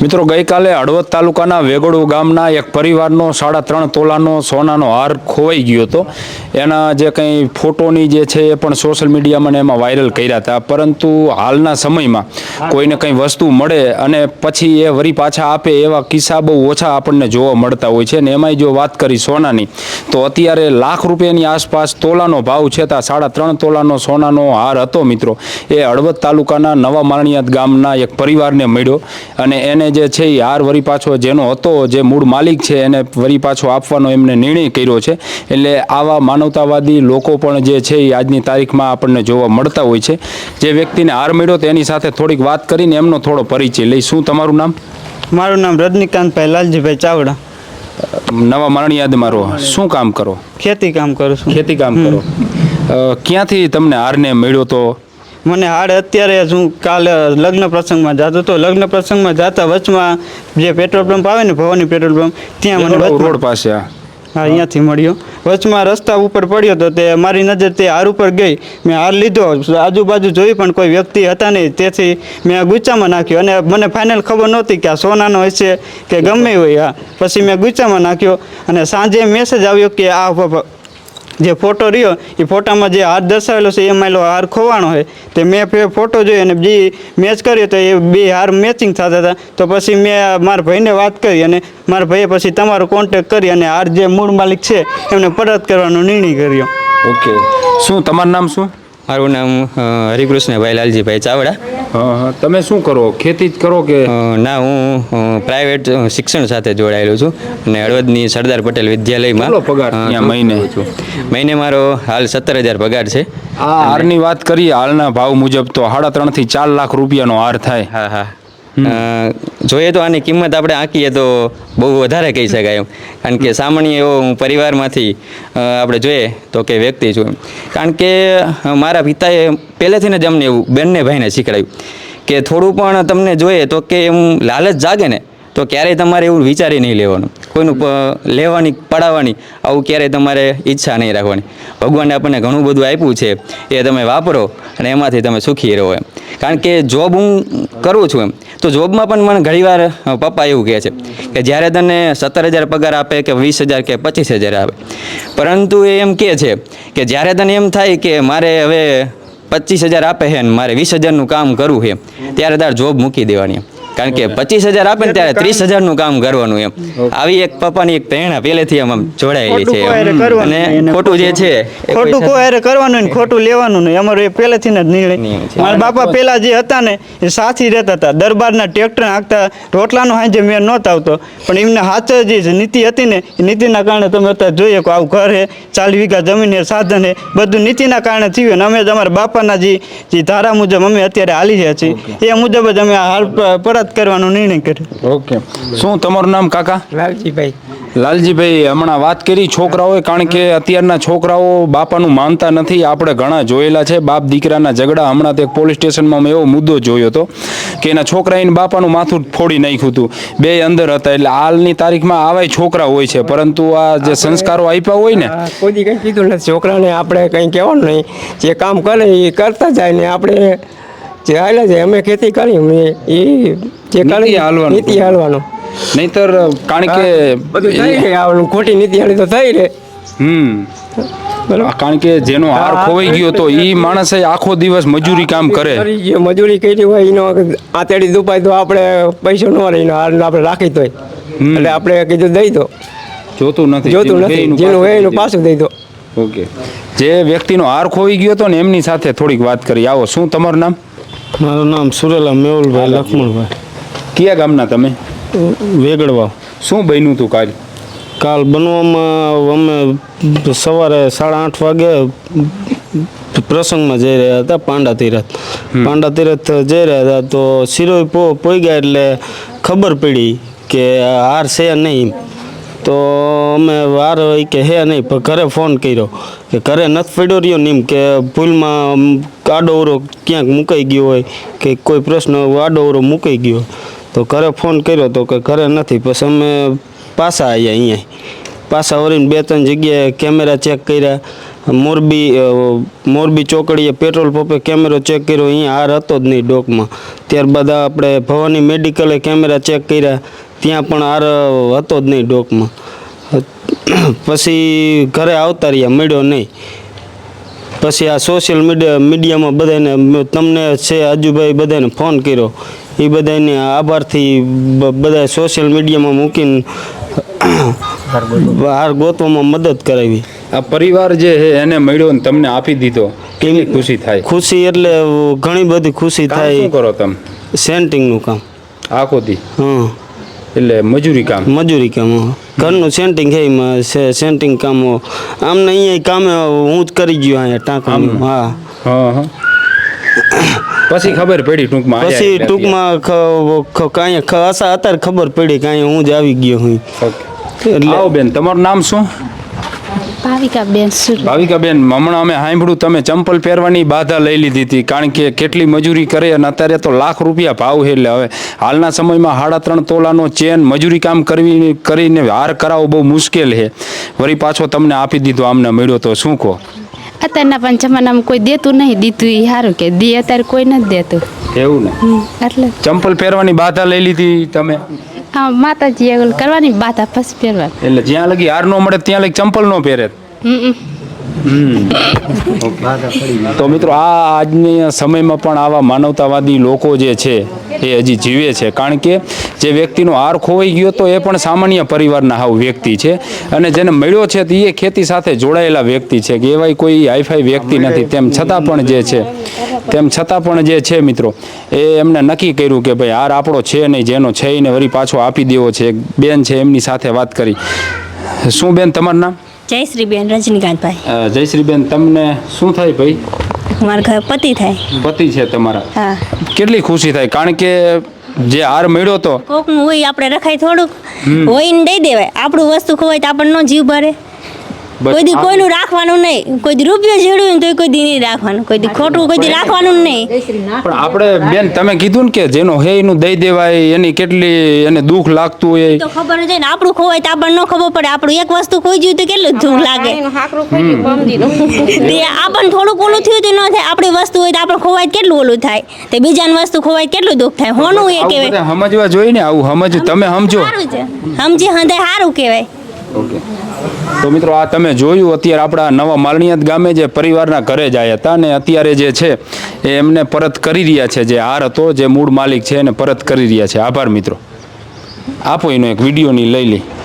મિત્રો, ગઈકાલે હળવદ તાલુકાના વેગોડુ ગામના એક પરિવારનો સાડા ત્રણ તોલાનો સોનાનો હાર ખોવાઈ ગયો હતો. એના જે કંઈ ફોટોની જે છે એ પણ સોશિયલ મીડિયામાં એમાં વાયરલ કર્યા હતા. પરંતુ હાલના સમયમાં કોઈને કંઈ વસ્તુ મળે અને પછી એ વરી પાછા આપે એવા કિસ્સા બહુ ઓછા આપણને જોવા મળતા હોય છે. ને એમાંય જો વાત કરી સોનાની, તો અત્યારે લાખ રૂપિયાની આસપાસ તોલાનો ભાવ છે. ત્યાં સાડા ત્રણ તોલાનો સોનાનો હાર હતો મિત્રો. એ હળવદ તાલુકાના નવા મારણિયાત ગામના એક પરિવારને મળ્યો અને એને જે છે એ હાર વરી પાછો જેનો હતો જે મૂળ માલિક છે એને વરી પાછો આપવાનો એમને નિર્ણય કર્યો છે. એટલે આવા માનવતાવાદી લોકો પણ જે છે એ આજની તારીખમાં આપણને જોવા મળતા હોય છે. જે વ્યક્તિને હાર મળ્યો તેની સાથે થોડીક વાત કરીને એમનો થોડો પરિચય લઈ. શું તમારું નામ? મારું નામ રજનીકાંત પહેલાલજીભાઈ ચાવડા. નવા મારણિયાદ મારો. શું કામ કરો? ખેતી કામ કરું છું. ખેતી કામ કરો. ક્યાંથી તમને હારને મળ્યો તો? મને હાડ અત્યારે જ હું કાલે લગ્ન પ્રસંગમાં જતો હતો. લગ્ન પ્રસંગમાં જતા વચમાં જે પેટ્રોલ પંપ આવે ને ભવાની પેટ્રોલ પંપ ત્યાં મને રોડ પાસે હા. અહીંયાથી મળ્યો. વચમાં રસ્તા ઉપર પડ્યો તો તે મારી નજર તે હાર ઉપર ગઈ. મેં હાર લીધો. આજુબાજુ જોઈ પણ કોઈ વ્યક્તિ હતા નહીં. તેથી મેં આ ગુચ્ચામાં નાખ્યો. અને મને ફાઇનલ ખબર નહોતી કે આ સોનાનો હશે કે ગમે હોય હા. પછી મેં ગુચ્ચામાં નાખ્યો અને સાંજે મેસેજ આવ્યો કે આ જે ફોટો રહ્યો, એ ફોટામાં જે હાર દર્શાવેલો છે, એમાં એલો હાર ખોવાનો હોય તે મેં ફોટો જોયો અને જે મેચ કર્યો તો એ બે હાર મેચિંગ થતા હતા. તો પછી મેં મારા ભાઈને વાત કરી અને મારા ભાઈએ પછી તમારો કોન્ટેક કરી અને હાર જે મૂળ માલિક છે, એમને પરત કરવાનો નિર્ણય કર્યો. ઓકે શું, તમારું નામ શું? મારું નામ હરિકૃષ્ણભાઈ લાલજીભાઈ ચાવડા. તમે શું કરો? ખેતી જ કરો કે? ના હું પ્રાઇવેટ શિક્ષણ સાથે જોડાયેલો છું અને હળવદની સરદાર પટેલ વિદ્યાલયમાં પગાર ત્યાં મહિને? છું. મહિને મારો હાલ સત્તર હજાર પગાર છે. આ હારની વાત કરીએ હાલના ભાવ મુજબ તો સાડા ત્રણથી ચાર લાખ રૂપિયાનો હાર થાય. હા હા. જોઈએ તો આની કિંમત આપણે આંકીએ તો બહુ વધારે કહી શકાય એમ. કારણ કે સામાન્ય એવો હું પરિવારમાંથી આપણે જોઈએ તો કે વ્યક્તિ છું એમ. કારણ કે મારા પિતાએ પહેલેથી જ અમને એવું બંને ભાઈને શીખડાયું કે થોડું પણ તમને જોઈએ તો કે એમ લાલચ જાગે ને, તો ક્યારેય તમારે એવું વિચારી નહીં લેવાનું. કોઈનું લેવાની, પડાવવાની, આવું ક્યારેય તમારે ઈચ્છા નહીં રાખવાની. ભગવાને આપણને ઘણું બધું આપ્યું છે, એ તમે વાપરો અને એમાંથી તમે સુખી રહો એમ. કારણ કે જોબ હું કરું છું એમ. તો જોબમાં પણ મને ઘણીવાર પપ્પા એવું કહે છે કે જ્યારે તને સત્તર હજાર પગાર આપે કે વીસ હજાર કે પચીસ હજાર આપે. પરંતુ એ એમ કહે છે કે જ્યારે તને એમ થાય કે મારે હવે પચીસ હજાર આપે છે ને મારે વીસ હજારનું કામ કરવું છે, ત્યારે તાર જોબ મૂકી દેવાની કારણ કે પચીસ હજાર આપે ને ત્યારે ત્રીસ હજારનું કામ કરવાનું એમ. આવી એક પપ્પાની એક પ્રેરણા પહેલેથી આમ જોડાયેલી છે અને ખોટું જે છે ખોટું કોઈ કરવાનું ને ખોટું લેવાનું નહીં. અમારો એ પહેલેથી જ નિર્ણય. મારા બાપા પેલા જે હતા ને એ સાથી રહેતા હતા. દરબારના ટ્રેક્ટર હાંકતા રોટલાનો હાંજે મેં નહોતો આવતો. પણ એમને હાથે જે નીતિ હતી ને એ નીતિના કારણે તમે અત્યારે જોઈએ કે આવું ઘર હે ચાલી વીઘા જમીન હે સાધન હે બધું નીતિના કારણે થયું. ને અમે જ અમારા બાપાના જે ધારા મુજબ અમે અત્યારે હાલી રહ્યા છીએ. એ મુજબ જ અમે હાલ પ- પરત કરવાનો નિર્ણય કર્યો. ઓકે. શું તમારું નામ કાકા? લાલજીભાઈ. લાલજીભાઈ હમણાં વાત કરી છોકરાઓએ કારણ કે અત્યારના છોકરાઓ બાપાનું માનતા નથી. આપણે ઘણા જોયેલા છે. બાપ દીકરાના ઝઘડા હમણાં તો એક પોલીસ સ્ટેશનમાં મેં એવો મુદ્દો જોયો હતો કે એના છોકરા એને બાપાનું માથું ફોડી નાખ્યું હતું. બે અંદર હતા એટલે હાલની તારીખમાં આવાય છોકરા હોય છે. પરંતુ આ જે સંસ્કારો આપ્યા હોય ને કોઈ કંઈ કીધું નથી. છોકરાને આપણે કંઈ કહેવાનું નહીં. જે કામ કરે એ કરતા જાય ને આપણે જે હાલે છે અમે ખેતી કરી અમે એ જે કરી હાલવાનું. નીતિ હાલવાનું. નહીતર કારણ કે બધું થઈ રહે આવવાનું ખોટી નીતિ હાલી તો થઈ રહે. હમ. બરાબર. કારણ કે જેનો હાર ખોવાઈ ગયો તો એ માણસે આખો દિવસ મજૂરી કામ કરે. જે મજૂરી કરી હોય એનો આતેડી દુપાય તો આપણે પૈસો ન રહે એનો હાર આપણે રાખી તો એટલે આપણે કીધું દઈ દો. જોતું નથી જોતું નથી જેનું હોય એનું પાછું પાછું દઈ દો. ઓકે. જે વ્યક્તિનો હાર ખોઈ ગયો હતો ને એમની સાથે થોડીક વાત કરી. આવો શું તમારું નામ? મારું નામ સુરેલા મેહુલભાઈ લક્ષ્મણભાઈ કયા ગામના તમે? વેગડવા. શું બન્યું હતું કાલ? કાલ બનવામાં અમે સવારે સાડા આઠ વાગે પ્રસંગમાં જઈ રહ્યા હતા પાંડા તીરથ. પાંડા તીરથ જઈ રહ્યા હતા તો શિરોય પો પોઈ ગયા એટલે ખબર પડી કે હાર છે નહીં તો અમે વાર હોય કે હે નહીં ઘરે ફોન કર્યો. કે ઘરે નથી પડ્યો રહ્યો ને એમ કે ભૂલમાં આડોવરો ક્યાંક મુકાઈ ગયો હોય કે કોઈ પ્રશ્ન આડોવરો મુકાઈ ગયો. તો ઘરે ફોન કર્યો તો કે ઘરે નથી, પછી અમે પાછા આવ્યા અહીંયા. પાછા વળીને બે ત્રણ જગ્યાએ કેમેરા ચેક કર્યા. મોરબી મોરબી ચોકડીએ પેટ્રોલ પંપે કેમેરો ચેક કર્યો, અહીંયા હાર હતો જ નહીં ડોકમાં. ત્યારબાદ આપણે ભવાની મેડિકલે કેમેરા ચેક કર્યા. ત્યાં પણ હાર હતો જ નહીં ડોકમાં. પછી ઘરે આવતા રહ્યા મળ્યો નહીં. પછી આ સોશિયલ મીડિયા મીડિયામાં બધાને તમને છે આજુભાઈ બધાને ફોન કર્યો. એ બધાને આભારથી બધા સોશિયલ મીડિયામાં મૂકીને હાર ગોતવામાં મદદ કરાવી. આ પરિવાર જે છે એને મળ્યો ને તમને આપી દીધો કેવી ખુશી થાય? ખુશી એટલે ઘણી બધી ખુશી થાય. શું કરો તમે? સેન્ટિંગનું કામ. આખો દી? હા એટલે મજૂરી કામ. મજૂરી કામ ઘરનું સેન્ટિંગ છે એમાં સેન્ટિંગ કામ આમને અહીંયા કામે હું જ કરી ગયો અહીંયા ટાંકવાનું હા. હા પછી ખબર પડી ટૂંકમાં પછી ટૂંકમાં કાંઈ અત્યારે ખબર પડી કાંઈ હું જ આવી ગયો હું. એટલે આવો બેન તમારું નામ શું? ભાવિકા બેન ભાવિકાબેન હમણાં અમે સાંભળ્યું તમે ચંપલ પહેરવાની બાધા લઈ લીધી હતી કારણ કે કેટલી મજૂરી કરે અને અત્યારે તો લાખ રૂપિયા ભાવ છે એટલે હવે હાલના સમયમાં સાડા ત્રણ તોલાનો ચેન મજૂરી કામ કરવી કરીને હાર કરાવવો બહુ મુશ્કેલ છે. વળી પાછો તમને આપી દીધો આમને મળ્યો તો શું કહો? અત્યારના પણ જમાનામાં કોઈ દેતું નહીં દીધું એ સારું કે દે અત્યારે કોઈ નથી દેતું. એવું ને? એટલે. ચંપલ પહેરવાની બાધા લઈ લીધી તમે? આ માતાજી કરવાની બાધા પછી પહેરવાની એટલે જ્યાં લગી હાર નો મળે ત્યાં લગી ચંપલ નો પહેરે હમ. તો મિત્રો આ આજની સમયમાં પણ આવા માનવતાવાદી લોકો જે છે એ હજી જીવે છે. કારણ કે જે વ્યક્તિનો હાર ખોવાઈ ગયો તો એ પણ સામાન્ય પરિવારના હાવ વ્યક્તિ છે. અને જેને મળ્યો છે તે એ ખેતી સાથે જોડાયેલા વ્યક્તિ છે. કે એવાય કોઈ હાઈફાઈ વ્યક્તિ નથી. તેમ છતાં પણ જે છે તેમ છતાં પણ જે છે મિત્રો એ એમને નક્કી કર્યું કે ભાઈ હાર આપણો છે નહીં જેનો છે એને વળી પાછો આપી દેવો છે. બેન છે એમની સાથે વાત કરી. શું બેન તમારું નામ? જયશ્રીબેન રજનીકાંતભાઈ. જયશ્રીબેન તમને શું થાય ભાઈ? મારા ઘર પતિ થાય. પતિ છે તમારા. હા. કેટલી ખુશી થાય? કારણ કે જે હાર મળ્યો તો? કોકનું હોય આપણે રખાય થોડુંક. હોય ને દઈ દેવાય. આપણું વસ્તુ ખોવાય તો આપણને ન જીવ ભરે. કોઈ દી કોઈનું રાખવાનું નહીં. કોઈ દી રૂપિયો જેડું ને તો કોઈ દી નહીં રાખવાનું. કોઈ દી ખોટું કોઈ દી રાખવાનું નહીં. પણ આપણે બેન તમે કીધું ને કે જેનો હે એનું દઈ દેવાય એની કેટલી એને દુઃખ લાગતું હોય. તો ખબર છે ને આપણું ખોવાય તો આપણને ન ખબર પડે. આપણું એક વસ્તુ ખોઈ ગયું તો કેટલું દુઃખ લાગે. તે આપણને થોડુંક ઓલું થયું તો ન થાય. આપણી વસ્તુ હોય તો આપણે ખોવાય કેટલું ઓલું થાય. તે બીજાની વસ્તુ ખોવાય કેટલું દુઃખ થાય. હોનું એ કહેવાય. સમજવા જોઈએ ને આવું સમજ. તમે સમજો. સમજી હંધાય સારું કહેવાય. તો મિત્રો આ તમે જોયું, અત્યારે આપણા નવા માલણીયાત ગામે જે પરિવારના ઘરે જ આવ્યા હતા અને અત્યારે જે છે, એ એમને પરત કરી રહ્યા છે, જે હાર હતો, જે મૂળ માલિક છે, એને પરત કરી રહ્યા છે. આભાર મિત્રો. આપો એનો એક વિડીયોની લઈ લી.